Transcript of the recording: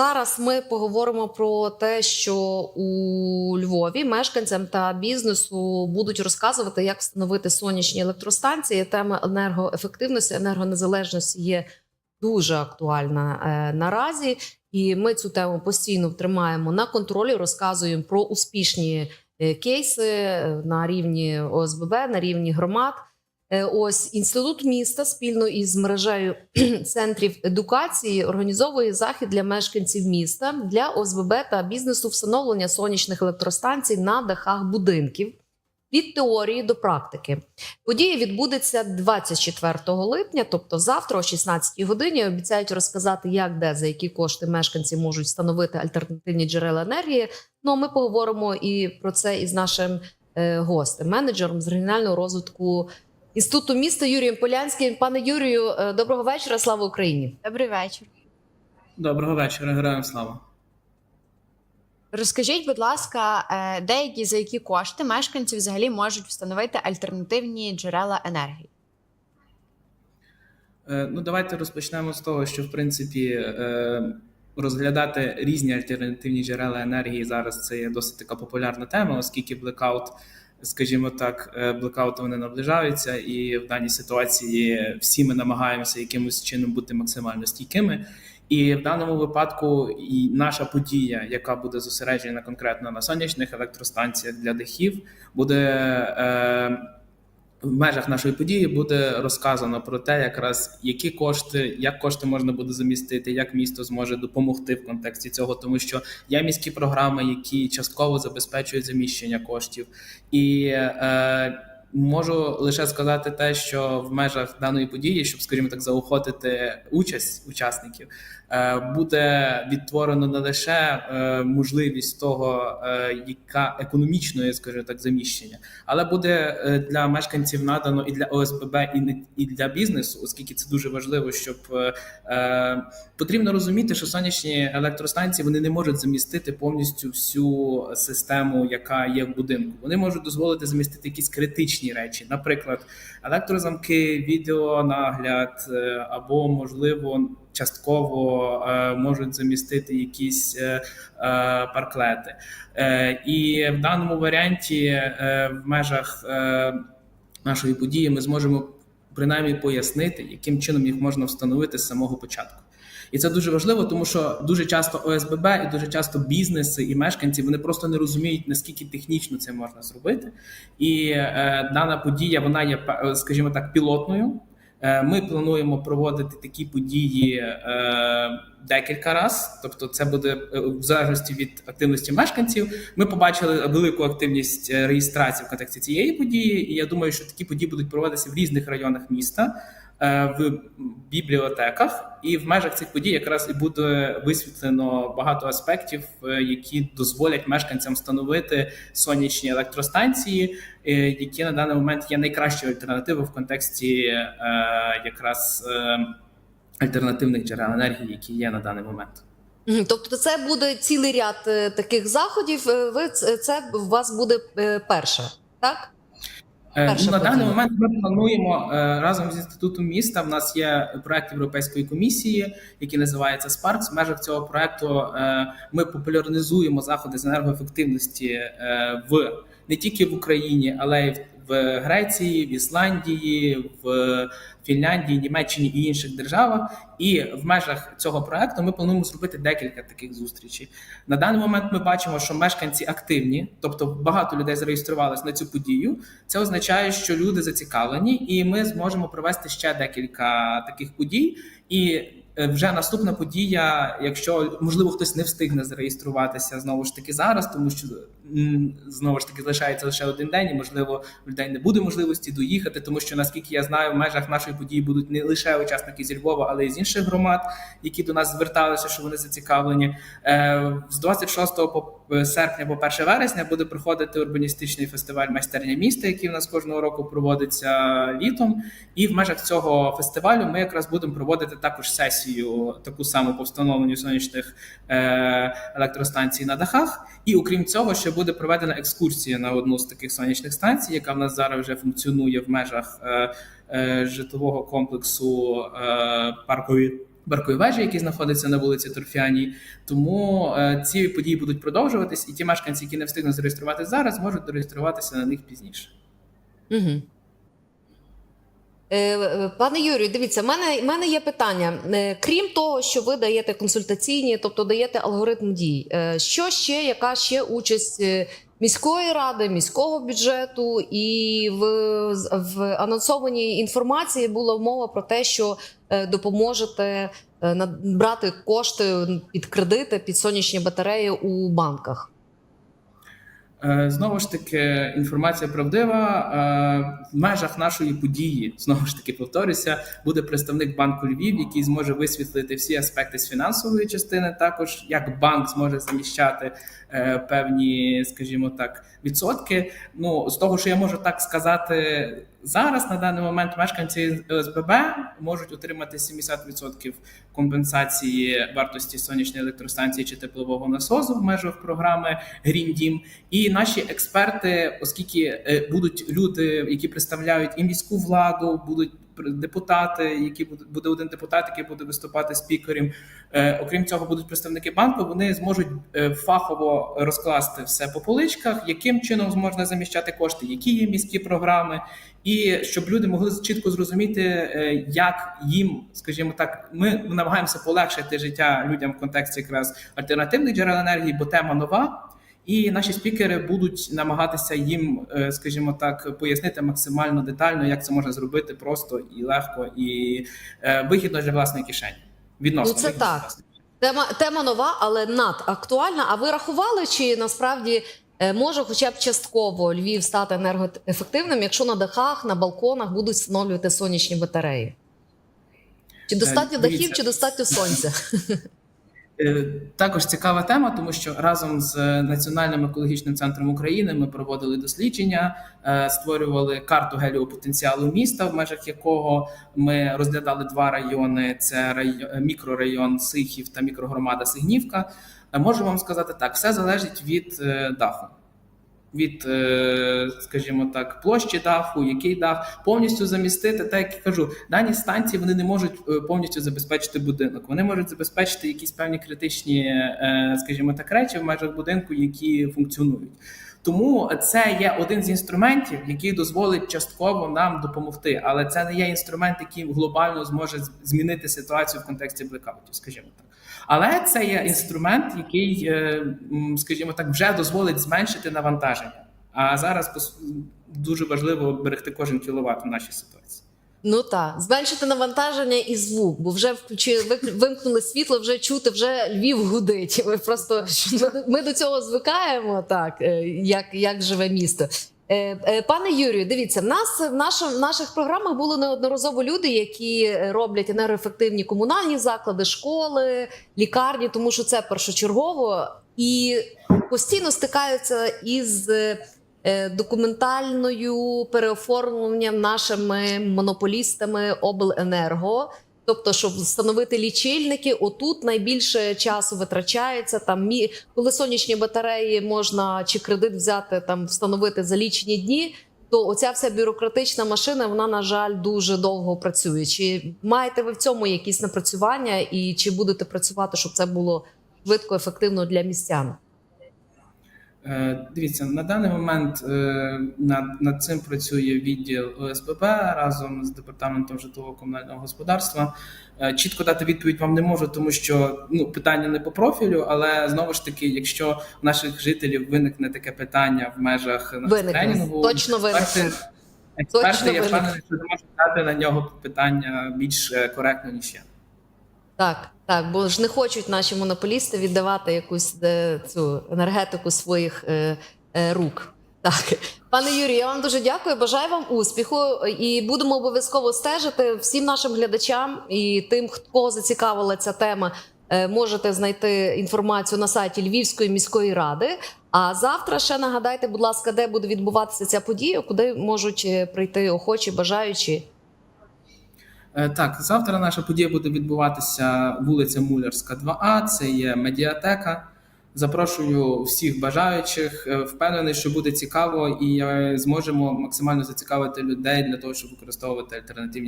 Зараз ми поговоримо про те, що у Львові мешканцям та бізнесу будуть розказувати, як встановити сонячні електростанції. Тема енергоефективності, енергонезалежності є дуже актуальна е, наразі, і ми цю тему постійно тримаємо на контролі. Розказуємо про успішні е, кейси е, на рівні ОСББ, на рівні громад. Е, Ось інститут міста спільно із мережею центрів едукації організовує захід для мешканців міста для ОСББ та бізнесу встановлення сонячних електростанцій на дахах будинків від теорії до практики. Подія відбудеться 24 липня, тобто завтра, о 16 годині. Обіцяють розказати, як де за які кошти мешканці можуть встановити альтернативні джерела енергії. Ну ми поговоримо і про це із нашим е, гостем, менеджером з регіонального розвитку. Інституту міста Юрієм Полянським. Пане Юрію, е, доброго вечора. Слава Україні! Добрий вечір. Доброго вечора, героям слава. Розкажіть, будь ласка, е, деякі за які кошти мешканці взагалі можуть встановити альтернативні джерела енергії? Е, Ну, давайте розпочнемо з того, що в принципі розглядати різні альтернативні джерела енергії зараз це є досить така популярна тема, оскільки блекаут, скажімо так, е, блекаути вони наближаються, і в даній ситуації всі ми намагаємося якимось чином бути максимально стійкими. І в даному випадку і наша подія, яка буде зосереджена конкретно на сонячних електростанціях для дахів, буде е, в межах нашої події буде розказано про те, якраз які кошти, як кошти можна буде замістити, як місто зможе допомогти в контексті цього, тому що є міські програми, які частково забезпечують заміщення коштів, і е, можу лише сказати те, що в межах даної події, щоб, скажімо так, заохотити участь учасників, е, буде відтворено не лише е, можливість того, е, яка економічної, скажімо так, заміщення, але буде для мешканців надано і для ОСББ, і для бізнесу, оскільки це дуже важливо, щоб потрібно розуміти, що сонячні електростанції вони не можуть замістити повністю всю систему, яка є в будинку. Вони можуть дозволити замістити якісь критичні речі, наприклад, електрозамки, відеонагляд е, або можливо. Частково е, можуть замістити якісь е, парклети, і в даному варіанті в межах нашої події ми зможемо принаймні пояснити, яким чином їх можна встановити з самого початку. І це дуже важливо, тому що дуже часто ОСББ і дуже часто бізнеси і мешканці вони просто не розуміють наскільки технічно це можна зробити. І е, дана подія вона є, скажімо так, пілотною. Е, Ми плануємо проводити такі події е, декілька разів, тобто це буде е, в залежності від активності мешканців. Ми побачили велику активність е, реєстрації в контексті цієї події, і я думаю, що такі події будуть проводитися в різних районах міста. Е, В бібліотеках, і в межах цих подій якраз і буде висвітлено багато аспектів, е, які дозволять мешканцям встановити сонячні електростанції, е, які на даний момент є найкращою альтернативою в контексті якраз альтернативних джерел енергії, які є на даний момент. Тобто, це буде цілий ряд таких заходів. Ви це у вас буде перше, так? Е, на питання. на даний момент ми плануємо е, разом з інститутом міста. В нас є проект Європейської комісії, який називається Sparks. В межах цього проекту е, ми популяризуємо заходи з енергоефективності в не тільки в Україні, але й в Греції, в Ісландії, в Фінляндії, Німеччині і інших державах. І в межах цього проекту ми плануємо зробити декілька таких зустрічей. На даний момент ми бачимо, що мешканці активні, тобто багато людей зареєструвалися на цю подію. Це означає, що люди зацікавлені, і ми зможемо провести ще декілька таких подій. І е, вже наступна подія, якщо можливо хтось не встигне зареєструватися знову ж таки зараз, тому що знову ж таки залишається лише один день, і можливо в людей не буде можливості доїхати, тому що наскільки я знаю, в межах нашої події будуть не лише учасники зі Львова, але й з інших громад, які до нас зверталися, що вони зацікавлені. Е, З 26 по е, серпня по 1 вересня буде проходити урбаністичний фестиваль майстерня міста, який в нас кожного року проводиться літом. І в межах цього фестивалю ми якраз будемо проводити також сесію, таку саму по встановленню сонячних е, електростанцій на дахах. І окрім цього, ще буде проведена екскурсія на одну з таких сонячних станцій, яка в нас зараз вже функціонує в межах е, е, житлового комплексу е, паркові Баркові вежі, які знаходяться на вулиці Торфяній. Тому е, ці події будуть продовжуватись, і ті мешканці, які не встигнуть зареєструватися зараз, можуть зареєструватися на них пізніше. Угу. Е, Пане Юрію, дивіться, в мене, мене є питання. Е, Крім того, що ви даєте консультаційні, тобто даєте алгоритм дій, е, що ще, яка ще участь е, міської ради, міського бюджету, і в, в анонсованій інформації була мова про те, що е, допоможете е, над- брати кошти під кредити, під сонячні батареї у банках. Е, Знову ж таки, інформація правдива. Е, В межах нашої події, знову ж таки, повторюся, буде представник банку Львів, який зможе висвітлити всі аспекти з фінансової частини, також як банк зможе заміщати е, певні, скажімо так, відсотки. Ну з того, що я можу так сказати. Зараз на даний момент мешканці ОСББ можуть отримати 70% компенсації вартості сонячної електростанції чи теплового насосу в межах програми Green Дім. І наші експерти, оскільки е, будуть люди, які представляють і міську владу, будуть депутати, які буде один депутат, який буде виступати спікером. Е, окрім цього, будуть представники банку. Вони зможуть е, фахово розкласти все по поличках, яким чином можна заміщати кошти, які є міські програми, і щоб люди могли чітко зрозуміти, е, як їм, скажімо так, ми намагаємося полегшити життя людям в контексті якраз альтернативних джерел енергії, бо тема нова. І наші спікери будуть намагатися їм, е, скажімо так, пояснити максимально детально, як це можна зробити просто і легко, і е, вигідно для власної кишені. Відносно Ну, це так. Тема, тема нова, але надактуальна. А ви рахували, чи насправді е, може хоча б частково Львів стати енергоефективним, якщо на дахах, на балконах будуть встановлювати сонячні батареї? Чи достатньо дахів, чи достатньо сонця? Е, Також цікава тема, тому що разом з Національним екологічним центром України ми проводили дослідження, е, створювали карту геліопотенціалу міста, в межах якого ми розглядали два райони: це район, мікрорайон Сихів та мікрогромада Сигнівка. Можу вам сказати так: все залежить від е, даху. Від, е, скажімо так, площі даху, який дах повністю замістити, так як я кажу, дані станції вони не можуть е, повністю забезпечити будинок. Вони можуть забезпечити якісь певні критичні, е, скажімо так, речі в межах будинку, які функціонують. Тому це є один з інструментів, який дозволить частково нам допомогти, але це не є інструмент, який глобально зможе змінити ситуацію в контексті блекаутів, скажімо так. Але це є інструмент, який, е, скажімо так, вже дозволить зменшити навантаження. А зараз дуже важливо берегти кожен кіловат в нашій ситуації. Ну так, зменшити навантаження і звук, бо вже включили, вимкнули світло, вже чути, вже Львів гудить. Ми просто ми, ми до цього звикаємо, так е, як, як живе місто. Е, е, Пане Юрію, дивіться, в нас в, нашому, в наших програмах були неодноразово люди, які роблять енергоефективні комунальні заклади, школи, лікарні, тому що це першочергово і постійно стикаються із е, документальною переоформленням нашими монополістами обленерго. Тобто, щоб встановити лічильники, отут найбільше часу витрачається. Там мі... коли сонячні батареї можна чи кредит взяти, там встановити за лічені дні. То оця вся бюрократична машина, вона на жаль дуже довго працює. Чи маєте ви в цьому якісь напрацювання, і чи будете працювати, щоб це було швидко, ефективно для містян? Е, Дивіться, на даний момент е, над, над цим працює відділ ОСББ разом з департаментом житлово-комунального господарства. Е, Чітко дати відповідь вам не можу, тому що ну питання не по профілю, але знову ж таки, якщо у наших жителів виникне таке питання в межах Виникне. тренінгу, Точно виникне. експерти, я впевнений, що зможуть дати на нього питання більш коректно ніж я. Так, так, бо ж не хочуть наші монополісти віддавати якусь е, цю енергетику своїх е, е, рук. Так, пане Юрію, я вам дуже дякую. Бажаю вам успіху і будемо обов'язково стежити всім нашим глядачам і тим, кого зацікавила ця тема. е, Можете знайти інформацію на сайті Львівської міської ради. А завтра ще нагадайте, будь ласка, де буде відбуватися ця подія, куди можуть е, прийти охочі, бажаючі. Е, Так, завтра наша подія буде відбуватися вулиця Мулярська, 2А. Це є медіатека. Запрошую всіх бажаючих. Е, Впевнений, що буде цікаво, і е, зможемо максимально зацікавити людей для того, щоб використовувати альтернативні